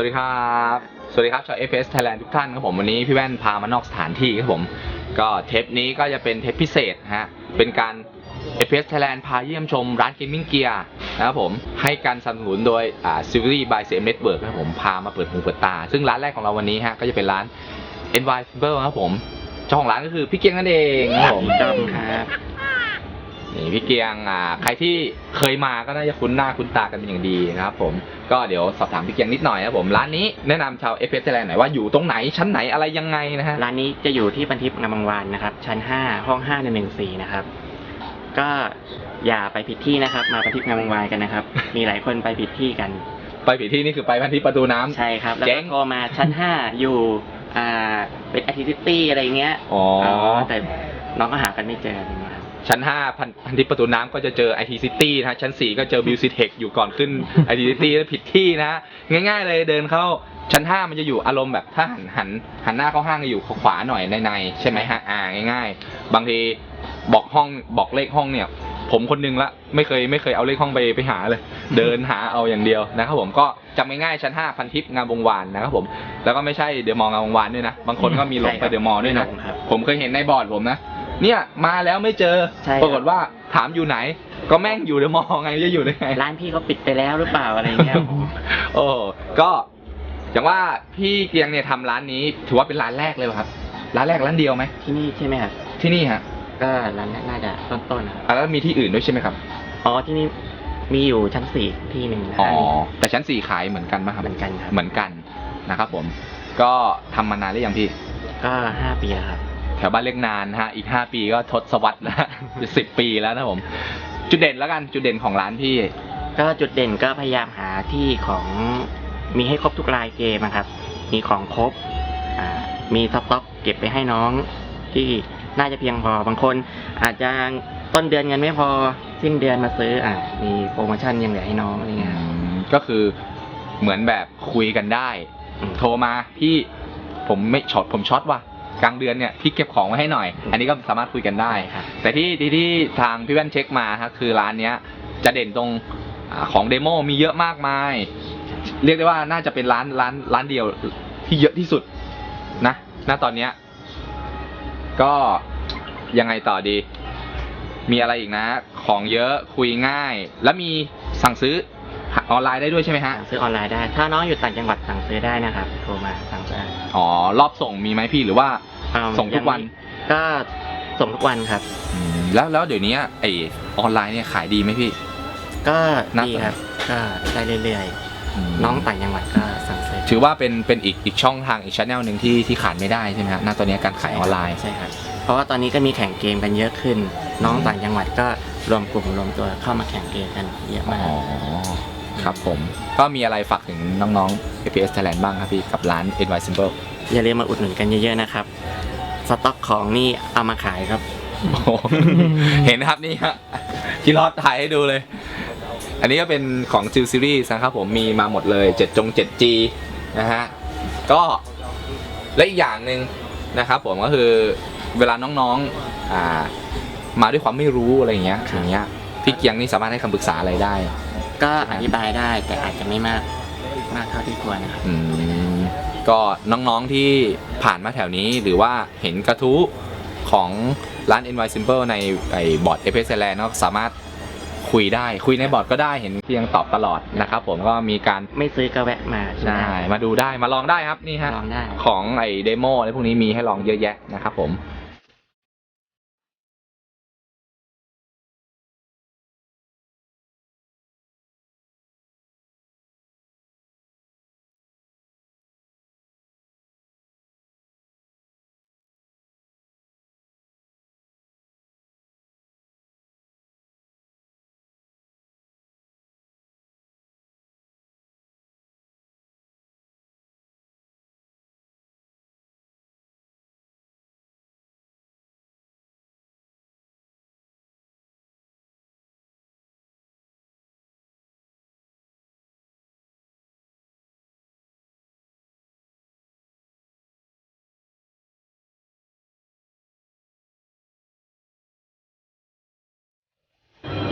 วัสดีครับ สวัสดีครับชาว FS Thailand ทุกท่านครับผมวันนี้พี่แว่นพามานอกสถานที่ครับผม ก็เทปนี้ก็จะเป็นเทปพิเศษฮะ เป็นการ FS Thailand พาเยี่ยมชมร้านเกมมิ่งเกียร์นะครับผม ให้การสนับสนุนโดยอ่า Silvery by CM Network นะครับผม พามาเปิดหูเปิดตา ซึ่งร้านแรกของเราวันนี้ฮะ ก็จะเป็นร้าน NY Simple ครับผม เจ้าของร้านก็คือพี่เกียงนั่นเองครับผมจำครับ นี่พี่เกียงอ่าใครที่เคยมาก็น่าจะคุ้นหน้าคุ้นตากันเป็นอย่างดีนะครับผมก็เดี๋ยวสอบถามพี่เกียงนิดหน่อยนะครับผมร้านนี้แนะนำชาวเอฟเอสไทยแลนด์หน่อยว่าอยู่ตรงไหนชั้นไหนอะไรยังไงนะฮะร้านนี้จะอยู่ที่พันทิพย์งามวงศ์วานนะครับ ชั้น 5 ห้อง5 1 1 4นะครับ ก็อย่าไปผิดที่นะครับ มาพันทิพย์งามวงศ์วานกันนะครับ มีหลายคนไปผิดที่กัน ไปผิดที่นี่คือไปพันทิพย์ประตูน้ำ ใช่ครับ แล้วเจ๊ก็ง โทรมาชั้น 5 อยู่อ่าเป็นอาทิตตี้อะไรเงี้ยอ๋อ แต่น้องก็หากันไม่เจออะไรเงี้ยครับ ชั้น5พันพันทิพย์ประตูน้ำก็จะเจอ IT City นะฮะชั้น 4 ก็เจอ b u c i t e c h อยู่ก่อนขึ้น IT City แล้วผิดที่นะฮะง่ายๆเลยเดินเข้าชั้น 5 มันจะอยู่อารมณ์แบบถ้าหันหันหันหน้าเข้าห้างจะอยู่ขวาหน่อยในในๆใช่ไหมฮะอ่าง่าย ๆ บางทีบอกห้องบอกเลขห้องเนี่ย ผมคนหนึงละไม่เคยไม่เคยเอาเลขห้องไปไปหาเลย เดินหาเอาอย่างเดียวนะครับผมก็จำง่ายๆชั้น 5 พันทิพย์งามวงวานนะครับผมแล้วก็ไม่ใช่เดอะมอลล์งามวงวานด้วยนะบางคนก็มีหลงไปเดอะมอลล์ด้วยนะใช่ครับผมเคยเห็นในบอร์ดผมนะ เนี่ยมาแล้วไม่เจอ ใช่ครับ ปรากฏว่าถามอยู่ไหน ก็แม่งอยู่เดอะมอลล์ไงจะอยู่ได้ไง ร้านพี่เขาปิดไปแล้วหรือเปล่าอะไรเงี้ย โอ้ก็อย่างว่าพี่เกียงเนี่ยทำร้านนี้ ถือว่าเป็นร้านแรกเลยป่ะครับ ร้านแรกร้านเดียวไหมที่นี่ใช่ไหมครับ ที่นี่ฮะก็ร้านน่าจะต้นๆนะครับ อะแล้วมีที่อื่นด้วยใช่ไหมครับอ๋อที่นี่มีอยู่ชั้นสี่ที่หนึ่งนะอ๋อครับแต่ชั้นสี่ขายเหมือนกันไหมครับเหมือนกันครับ เหมือนกันนะครับผม ก็ทำมานานหรือยังพี่ก็ห้าปีแล้วครับ แถวบ้านเล็กนานนะฮะอีกห้าปีก็ทศวรรษแล้วสิบปีแล้วนะผม จุดเด่นแล้วกันจุดเด่นของร้านพี่ ก็จุดเด่นก็พยายามหาที่ของมีให้ครบทุกรายเกมนะครับ มีของครบอ่ามีสต็อกเก็บไปให้น้องที่น่าจะเพียงพอบางคน อาจจะต้นเดือนเงินไม่พอสิ้นเดือนมาซื้ออ่ามีโปรโมชั่นยังเหลือให้น้องอะไรเงี้ยครับ ก็คือเหมือนแบบคุยกันได้ อืม โทรมาพี่ผมไม่ช็อตผมช็อตว่ะ กลางเดือนเนี่ยพี่เก็บของไว้ให้หน่อย อันนี้ก็สามารถคุยกันได้ครับแต่ที่ที่ที่ทางพี่แว่นเช็คมาครับคือร้านเนี้ยจะเด่นตรงอาของเดโมมีเยอะมากมาย เรียกได้ว่าน่าจะเป็นร้านร้านร้านเดียวที่เยอะที่สุดนะณตอนเนี้ยก็ยังไงต่อดี มีอะไรอีกนะ ของเยอะคุยง่าย แล้วมีสั่งซื้อ ออนไลน์ได้ด้วยใช่ไหมฮะ สั่งซื้อออนไลน์ได้ ถ้าน้องอยู่ต่างจังหวัดสั่งซื้อได้นะครับ โทรมาสั่งซื้ออ๋อ รอบส่งมีไหมพี่หรือว่าเอาส่งทุกวันก็ส่งทุกวันครับ อืมแล้วแล้วเดี๋ยวนี้ไอออนไลน์เนี่ยขายดีไหมพี่ ก็น่าดีสนครับ ก็ได้เรื่อยๆ น้องต่างจังหวัดก็สั่งซื้อถือว่าเป็นเป็นอีกอีกช่องทางอีกช่องหนึ่งที่ที่ขาดไม่ได้ใช่ไหมฮะณตอนนี้การขายออนไลน์ ใช่ครับ เพราะว่าตอนนี้ก็มีแข่งเกมกันเยอะขึ้น น้องต่างจังหวัดก็รวมกลุ่มรวมตัวเข้ามาแข่งเกมกันเยอะอ๋มาก อ ครับผมก็มีอะไรฝากถึงน้องๆ APS Thailand บ้างครับพี่ กับร้าน NY Simple อย่าลืมมาอุดหนุนกันเยอะๆนะครับ สต็อกของนี่เอามาขายครับ โอ้โหเห็นนะครับนี่ฮะที่รอดถ่ายให้ดูเลย อันนี้ก็เป็นของ Steel Series นะครับผมมีมาหมดเลย 7 จง 7G นะฮะ ก็และอีกอย่างหนึ่งนะครับผมก็คือเวลาน้องๆอ่ามาด้วยความไม่รู้อะไรอย่างเงี้ยอย่างเงี้ยพี่เกียงนี่สามารถให้คำปรึกษาอะไรได้ ก็อธิบายได้แต่อาจจะไม่มากมากเท่าที่ควรนะครับอืมก็น้องๆที่ผ่านมาแถวนี้หรือว่าเห็นกระทู้ของร้าน NY Simple ในไอ้บอร์ด f s l a n d ก็สามารถคุยได้ คุยในบอร์ดก็ได้เห็นเพียงตอบตลอดนะครับผมก็มีการไม่ซื้อก็แวะมาใช่มาดูได้มาลองได้ครับนี่ฮะลองได้ ของไอ้เดโมอะไรพวกนี้มีให้ลองเยอะแยะนะครับผม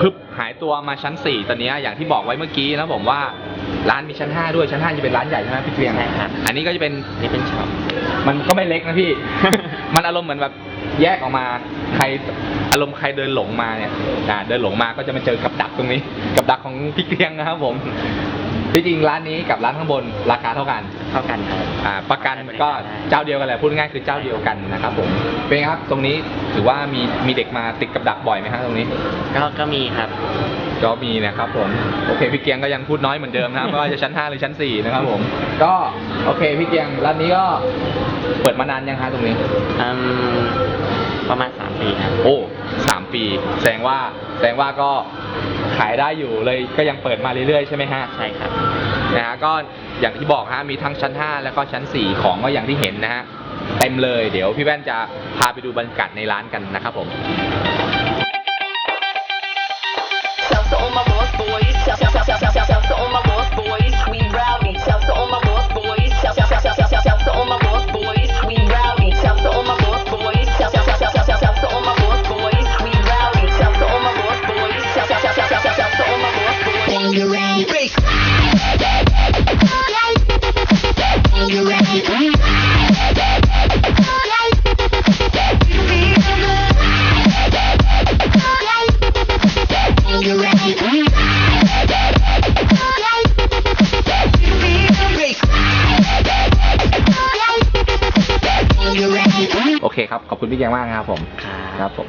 พึบหายตัวมาชั้น 4 ตอนเนี้ยอย่างที่บอกไว้เมื่อกี้นะผมว่าร้านมีชั้น 5 ด้วยชั้น 5 จะเป็นร้านใหญ่ใช่ไหมพี่เกรียงใช่ครับอันนี้ก็จะเป็นนี่เป็นช็อปมันก็ไม่เล็กนะพี่ มันอารมณ์เหมือนแบบแยกออกมาใครอารมณ์ใครเดินหลงมาเนี่ยอ่าเดินหลงมาก็จะมาเจอกับดักตรงนี้ กับดักของพี่เกรียงนะครับผม ที่จริงร้านนี้กับร้านข้างบนราคาเท่ากัน เท่ากันครับ อ่าประกันก็เจ้าเดียวกันแหละพูดง่ายคือเจ้าเดียวกันนะครับผมเป็นไงครับตรงนี้ถือว่ามีมีเด็กมาติดกับดักบ่อยไหมครับตรงนี้ ก็ก็มีครับ ก็มีนะครับผมโอเคพี่เกียงก็ยังพูดน้อยเหมือนเดิมนะครับไม่ว่าจะชั้น 5 หรือชั้น 4 นะครับผม ก็โอเคพี่เกียงร้านนี้ก็เปิดมานานยังฮะตรงนี้ อืมประมาณสามปีครับ โอ้สามปี แสดงว่าแสดงว่าก็ ขายได้อยู่เลยก็ยังเปิดมาเรื่อยๆใช่ไหมฮะใช่ครับนะฮะก็อย่างที่บอกฮะมีทั้งชั้น 5 แล้วก็ชั้น 4 ของก็อย่างที่เห็นนะฮะเต็มเลยเดี๋ยวพี่แว่นจะพาไปดูบรรยากาศในร้านกันนะครับผม โอเคครับ ขอบคุณพี่เกียงมากนะครับผม ครับผม